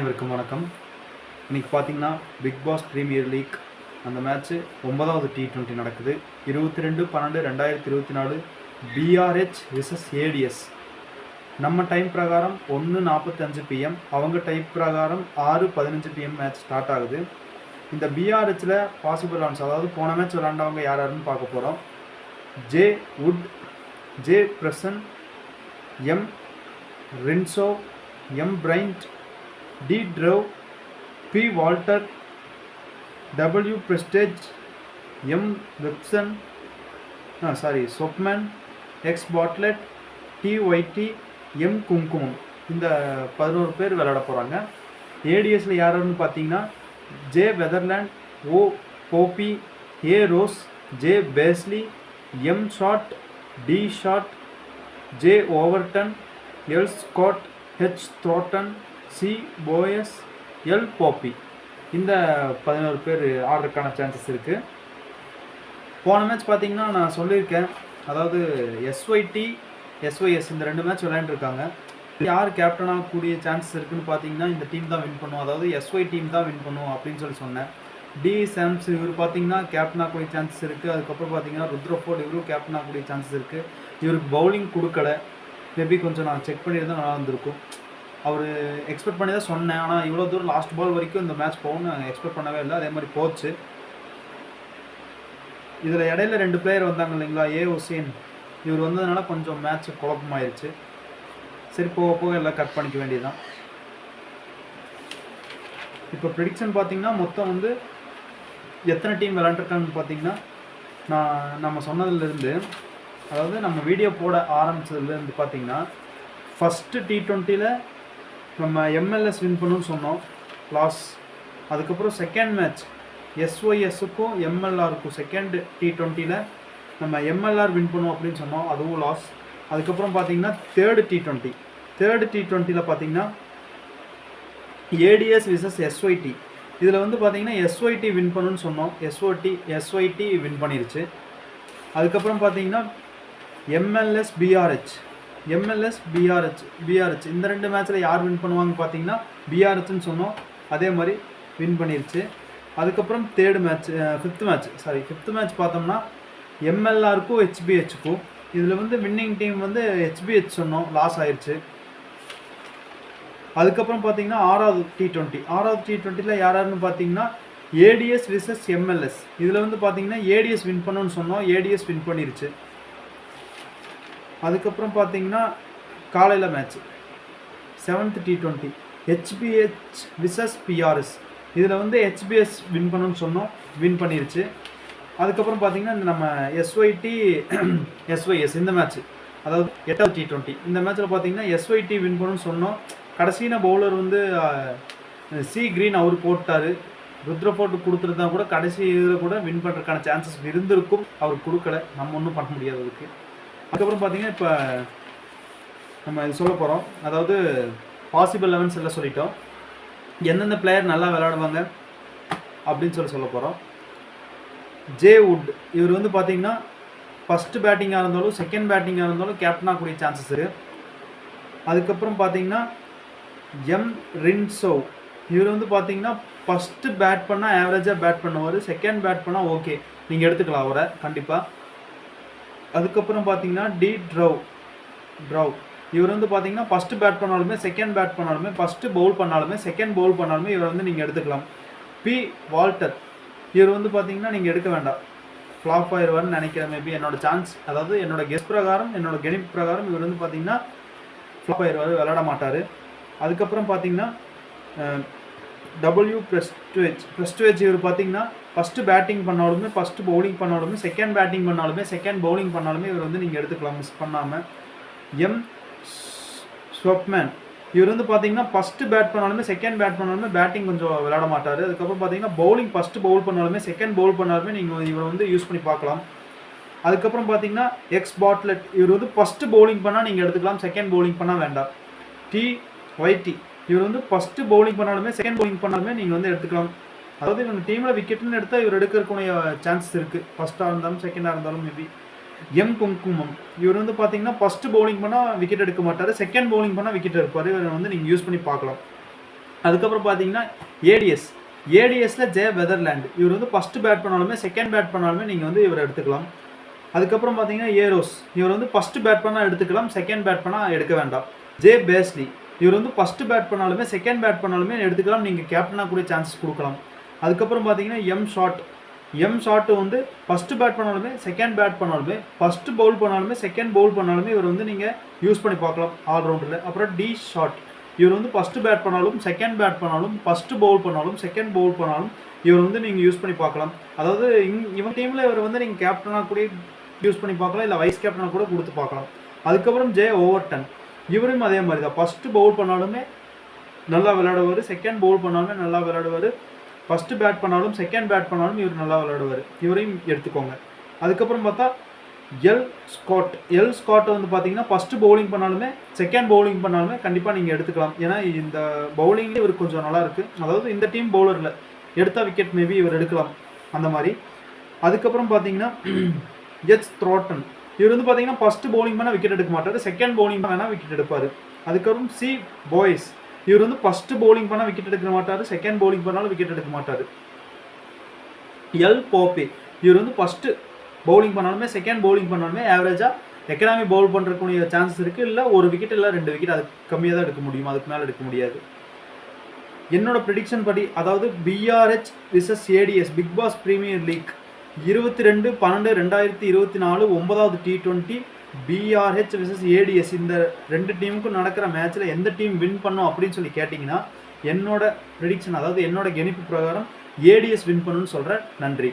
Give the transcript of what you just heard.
அனைவருக்கும் வணக்கம். இன்னைக்கு பார்த்தீங்கன்னா பிக் பாஸ் ப்ரீமியர் லீக் அந்த மேட்ச்சு ஒன்பதாவது டி டுவெண்ட்டி நடக்குது. இருபத்தி ரெண்டு பன்னெண்டு ரெண்டாயிரத்தி இருபத்தி நாலு பிஆர்ஹெச் விசஸ் ஏடிஎஸ் நம்ம டைம் பிரகாரம் ஒன்று நாற்பத்தஞ்சு பிஎம் அவங்க டைம் பிரகாரம் ஆறு பதினஞ்சு பிஎம் மேட்ச் ஸ்டார்ட் ஆகுது. இந்த பிஆர்ஹெச்சில் பாசிபிள் ஆன்ஸ் அதாவது போன மேட்ச் விளாண்டவங்க யார் யாருன்னு பார்க்க போகிறோம் J Wood J Prasan M Renshaw M Bryant T ட்ரவ் P Walter W Prestwidge M Swepson sorry சொப்மன் X Bartlett T ஒய்டி எம் குங்குமம் இந்த பதினோரு பேர் விளையாட போகிறாங்க ஏடிஎஸில் யாருன்னு பார்த்தீங்கன்னா J Weatherald O Pope A Ross J Paisley M Short D Short J Overton L Scott H Thornton C Boyce L Pope. இந்த பதினோரு பேர் ஆடுறதுக்கான சான்சஸ் இருக்குது போன மேட்ச் பார்த்தீங்கன்னா நான் சொல்லியிருக்கேன். அதாவது எஸ்ஒய்டி எஸ்ஒய்எஸ் இந்த ரெண்டு மேட்ச் விளையாண்டுருக்காங்க. யார் கேப்டனாக கூடிய சான்சஸ் இருக்குன்னு பார்த்தீங்கன்னா இந்த டீம் தான் வின் பண்ணும். அதாவது எஸ்ஒய் டீம் தான் வின் பண்ணும் அப்படின்னு சொல்லி சொன்னேன். டி சாம்ஸ் இவர் பார்த்தீங்கன்னா கேப்டனாக கூடிய சான்சஸ் இருக்குது அதுக்கப்புறம் பார்த்தீங்கன்னா ருத்ரஃபோர்ட் இவரும் கேப்டனாக கூடிய சான்சஸ் இருக்குது இவருக்கு பவுலிங் கொடுக்கல. மேபி கொஞ்சம் நான் செக் பண்ணியிருந்தா நல்லா இருந்திருக்கும். அவர் எக்ஸ்பெக்ட் பண்ணி தான் சொன்னேன். ஆனால் இவ்வளோ தூரம் லாஸ்ட் பால் வரைக்கும் இந்த மேட்ச் போகும்னு எக்ஸ்பெக்ட் பண்ணவே இல்லை. அதே மாதிரி போச்சு. இதில் இடையில ரெண்டு பிளேயர் வந்தாங்க இல்லைங்களா? ஏ ஹுசேன் இவர் வந்ததுனால கொஞ்சம் மேட்ச் குழப்பமாயிருச்சு. சரி போக போக எல்லாம் கட் பண்ணிக்க வேண்டியதுதான். இப்போ ப்ரிடிக்ஷன் பார்த்தீங்கன்னா மொத்தம் வந்து எத்தனை டீம் விளாண்டுருக்காங்கன்னு பார்த்தீங்கன்னா நான் நம்ம சொன்னதுலேருந்து அதாவது நம்ம வீடியோ போட ஆரம்பிச்சதுலேருந்து பார்த்தீங்கன்னா ஃபஸ்ட்டு டி ட்வெண்ட்டியில் நம்ம எம்எல்எஸ் வின் பண்ணணும்னு சொன்னோம். லாஸ் அதுக்கப்புறம் செகண்ட் மேட்ச் எஸ்ஒய்எஸ்ஸுக்கும் எம்எல்ஆருக்கும் செகண்ட் டி ட்வெண்ட்டியில் நம்ம எம்எல்ஆர் வின் பண்ணுவோம் அப்படின்னு சொன்னோம். அதுவும் லாஸ் அதுக்கப்புறம் பார்த்தீங்கன்னா third T twenty third T ட்வெண்ட்டியில் பார்த்தீங்கன்னா ஏடிஎஸ் விசஸ் எஸ்ஒய்டி இதில் வந்து பார்த்தீங்கன்னா எஸ்ஒய்டி வின் பண்ணணும்னு சொன்னோம். எஸ்ஓடி எஸ்ஒய்டி வின் பண்ணிருச்சு. அதுக்கப்புறம் பார்த்தீங்கன்னா எம்எல்எஸ் பிஆர்ஹெச் எம்எல்எஸ் பிஆர்ஹெச் பிஆர்ஹெச் இந்த ரெண்டு மேட்ச்சில் யார் வின் பண்ணுவாங்க பார்த்தீங்கன்னா பிஆர்ஹெச்னு சொன்னோம். அதே மாதிரி வின் பண்ணிருச்சு. அதுக்கப்புறம் third match fifth match sorry fifth match பார்த்தோம்னா எம்எல்ஆருக்கும் ஹெச்பிஹெச்சுக்கும் இதில் வந்து வின்னிங் டீம் வந்து ஹெச்பிஹெச் சொன்னோம். லாஸ் ஆயிடுச்சு அதுக்கப்புறம் பார்த்தீங்கன்னா ஆறாவது டி டுவெண்ட்டி ஆறாவது டி டுவெண்ட்டியில் யாருன்னு பார்த்தீங்கன்னா ஏடிஎஸ் விசஸ் எம்எல்எஸ் இதில் வந்து பார்த்தீங்கன்னா ஏடிஎஸ் வின் பண்ணணும்னு சொன்னோம். ஏடிஎஸ் வின் பண்ணிருச்சு. அதுக்கப்புறம் பார்த்தீங்கன்னா காலையில் match seventh T twenty HBH versus BRS இதில் வந்து ஹெச்பிஎஸ் வின் பண்ணணும்னு சொன்னோம். வின் பண்ணிருச்சு. அதுக்கப்புறம் பார்த்தீங்கன்னா இந்த நம்ம எஸ்ஒய்டி எஸ்ஒய்எஸ் இந்த மேட்ச் அதாவது எட்டாவது டி டுவெண்ட்டி இந்த மேட்ச்சில் பார்த்தீங்கன்னா எஸ்ஒய்டி வின் பண்ணணும்னு சொன்னோம். கடைசியான பவுலர் வந்து சி கிரீன் அவர் போட்டார். ருத்ர போட்டு கொடுத்துருந்தா கூட கடைசி இதில் கூட வின் பண்ணுறதுக்கான சான்சஸ் இருந்திருக்கும். அவர் கொடுக்கல. நம்ம ஒன்றும் பண்ண முடியாது அதுக்கு. அதுக்கப்புறம் பார்த்தீங்கன்னா இப்போ நம்ம இது சொல்ல போகிறோம் அதாவது பாசிபிள் லெவன்ஸ் எல்லாம் சொல்லிட்டோம். எந்தெந்த பிளேயர் நல்லா விளையாடுவாங்க அப்படின்னு சொல்லி சொல்ல போகிறோம் ஜே வுட் இவர் வந்து பார்த்தீங்கன்னா ஃபஸ்ட்டு பேட்டிங்காக இருந்தாலும் செகண்ட் பேட்டிங்காக இருந்தாலும் கேப்டனாக கூடிய சான்சஸ் இருக்குது அதுக்கப்புறம் பார்த்தீங்கன்னா எம் ரின்சோ இவர் வந்து பார்த்தீங்கன்னா ஃபஸ்ட்டு பேட் பண்ணால் ஆவரேஜாக பேட் பண்ணுவார் செகண்ட் பேட் பண்ணால் ஓகே நீங்கள் எடுத்துக்கலாம் அவரை கண்டிப்பாக அதுக்கப்புறம் பார்த்தீங்கன்னா டி ட்ரவ் ட்ரவ். இவர் வந்து பார்த்தீங்கன்னா ஃபஸ்ட்டு பேட் பண்ணாலுமே செகண்ட் பேட் பண்ணாலுமே ஃபஸ்ட்டு பவுல் பண்ணாலுமே செகண்ட் பவுல் பண்ணாலுமே இவர் வந்து நீங்கள் எடுத்துக்கலாம். பி வால்டர் இவர் வந்து பார்த்தீங்கன்னா நீங்கள் எடுக்க வேண்டாம். ஃப்ளாப் ஆயிடுவார்னு நினைக்கிறேன் மேபி என்னோட சான்ஸ் அதாவது என்னோட கெஸ் பிரகாரம் என்னோட கெனிப் பிரகாரம் இவர் வந்து பார்த்தீங்கன்னா ஃப்ளாப் ஆயிடுவார் விளையாட மாட்டார். அதுக்கப்புறம் பார்த்தீங்கன்னா டபிள்யூ பிரஸ்டுவேஜ் பிரஸ்டுவேஜ் இவர் பார்த்தீங்கன்னா ஃபஸ்ட்டு பேட்டிங் பண்ணாலுமே ஃபஸ்ட்டு பவுலிங் பண்ணாலுமே செகண்ட் பேட்டிங் பண்ணாலுமே செகண்ட் பவுலிங் பண்ணாலுமே இவர் வந்து நீங்கள் எடுத்துக்கலாம். மிஸ் பண்ணாமல் எம் ஸ்வப்மேன் இவர் வந்து பார்த்தீங்கன்னா ஃபஸ்ட்டு பேட் பண்ணாலுமே செகண்ட் பேட் பண்ணாலுமே பேட்டிங் கொஞ்சம் விளையாட மாட்டார். அதுக்கப்புறம் பார்த்தீங்கன்னா பவுலிங் ஃபஸ்ட்டு பவுல் பண்ணாலுமே செகண்ட் பவுல் பண்ணாலுமே நீங்கள் இவரை வந்து யூஸ் பண்ணி பார்க்கலாம். அதுக்கப்புறம் பார்த்தீங்கன்னா எக்ஸ் பாட்லெட் இவர் வந்து ஃபஸ்ட்டு பவுலிங் பண்ணால் நீங்கள் எடுத்துக்கலாம் செகண்ட் பவுலிங் பண்ணால் வேண்டாம். டி ஒய்டி இவர் வந்து ஃபஸ்ட்டு பவுலிங் பண்ணாலுமே செகண்ட் பவுலிங் பண்ணாலுமே நீங்கள் வந்து எடுத்துக்கலாம். அதாவது இவங்க டீமில் விக்கெட்னு எடுத்தால் இவர் எடுக்கிறக்கூடிய சான்சஸ் இருக்குது ஃபஸ்ட்டாக இருந்தாலும் செகண்டாக இருந்தாலும் மேபி எம் குங்குமம். இவர் வந்து பார்த்தீங்கன்னா ஃபஸ்ட்டு பவுலிங் பண்ணால் விக்கெட் எடுக்க மாட்டார். செகண்ட் பவுலிங் பண்ணால் விக்கெட் எடுப்பார். இவரை வந்து நீங்கள் யூஸ் பண்ணி பார்க்கலாம். அதுக்கப்புறம் பார்த்தீங்கன்னா ஏடிஎஸ் ஏடிஎஸில் ஜெய வெதர்லேண்ட் இவர் வந்து ஃபஸ்ட்டு பேட் பண்ணாலுமே செகண்ட் பேட் பண்ணாலுமே நீங்கள் வந்து இவரை எடுத்துக்கலாம். அதுக்கப்புறம் பார்த்தீங்கன்னா ஏரோஸ் இவர் வந்து ஃபஸ்ட்டு பேட் பண்ணால் எடுத்துக்கலாம் செகண்ட் பேட் பண்ணால் எடுக்க வேண்டாம். ஜே பேஸ்லி இவர் வந்து ஃபஸ்ட்டு பேட் பண்ணாலுமே செகண்ட் பேட் பண்ணாலுமே எடுத்துக்கலாம். நீங்கள் கேப்டனாக கூட சான்சஸ் கொடுக்கலாம். அதுக்கப்புறம் பார்த்தீங்கன்னா எம் ஷாட் எம் ஷாட்டு வந்து ஃபஸ்ட்டு பேட் பண்ணாலுமே செகண்ட் பேட் பண்ணாலுமே ஃபஸ்ட்டு பவுல் பண்ணாலுமே செகண்ட் பவுல் பண்ணாலுமே இவர் வந்து நீங்கள் யூஸ் பண்ணி பார்க்கலாம் ஆல்ரவுண்டரில் அப்புறம் டி ஷாட் இவர் வந்து ஃபஸ்ட்டு பேட் பண்ணாலும் செகண்ட் பேட் பண்ணாலும் ஃபஸ்ட்டு பவுல் பண்ணாலும் செகண்ட் பவுல் பண்ணாலும் இவர் வந்து நீங்கள் யூஸ் பண்ணி பார்க்கலாம். அதாவது இங் இவன் டீமில் இவர் வந்து நீங்கள் கேப்டனாக கூட யூஸ் பண்ணி பார்க்கலாம் இல்லை வைஸ் கேப்டனாக கூட கொடுத்து பார்க்கலாம். அதுக்கப்புறம் ஜே ஓவர்டன் இவரும் அதே மாதிரி தான். ஃபஸ்ட்டு பவுல் பண்ணாலுமே நல்லா விளையாடுவார். செகண்ட் பவுல் பண்ணாலுமே நல்லா விளையாடுவார். ஃபஸ்ட்டு பேட் பண்ணாலும் செகண்ட் பேட் பண்ணாலும் இவர் நல்லா விளையாடுவார். இவரையும் எடுத்துக்கோங்க. அதுக்கப்புறம் பார்த்தா எல் ஸ்காட் எல் ஸ்காட்டை வந்து பார்த்தீங்கன்னா ஃபஸ்ட்டு பவுலிங் பண்ணாலுமே செகண்ட் பவுலிங் பண்ணாலுமே கண்டிப்பாக நீங்கள் எடுத்துக்கலாம். ஏன்னா இந்த பவுலிங்லேயே இவர் கொஞ்சம் நல்லா இருக்குது அதாவது இந்த டீம் பவுலரில் எடுத்த விக்கெட் மேபி இவர் எடுக்கலாம். அந்த மாதிரி. அதுக்கப்புறம் பார்த்தீங்கன்னா எச் த்ரோட்டன் இவர் வந்து பார்த்தீங்கன்னா ஃபர்ஸ்ட் பவுலிங் பண்ணால் விக்கெட் எடுக்க மாட்டார் செகண்ட் பவுலிங் பண்ணால் விக்கெட் எடுப்பார். அதுக்கப்புறம் சி பாய்ஸ் இவர் வந்து ஃபர்ஸ்ட் பவுலிங் பண்ணால் விக்கெட் எடுக்க மாட்டார் செகண்ட் பவுலிங் பண்ணாலும் விக்கெட் எடுக்க மாட்டார். எல் போப்பே இவர் வந்து ஃபஸ்ட்டு பவுலிங் பண்ணாலுமே செகண்ட் பவுலிங் பண்ணாலுமே ஆவரேஜாக எக்கனாமி பவுல் பண்ணுறக்கூடிய சான்சஸ் இருக்குது இல்லை ஒரு விக்கெட் இல்லை ரெண்டு விக்கெட் அது கம்மியாக தான் எடுக்க முடியும். அதுக்கு மேலே எடுக்க முடியாது. என்னோட ப்ரிடிக்ஷன் படி அதாவது BRH versus ADS Big Bash Premier League இருபத்தி ரெண்டு பன்னெண்டு ரெண்டாயிரத்தி இருபத்தி நாலு ஒன்பதாவது T twenty BRH versus ADS இந்த ரெண்டு டீமுக்கும் நடக்கிற மேட்ச்சில் எந்த டீம் வின் பண்ணும் அப்படின்னு சொல்லி கேட்டிங்கன்னா என்னோட ப்ரிடிக்ஷன் அதாவது என்னோட கணிப்பு பிரகாரம் ஏடிஎஸ் வின் பண்ணுன்னு சொல்கிறேன் நன்றி.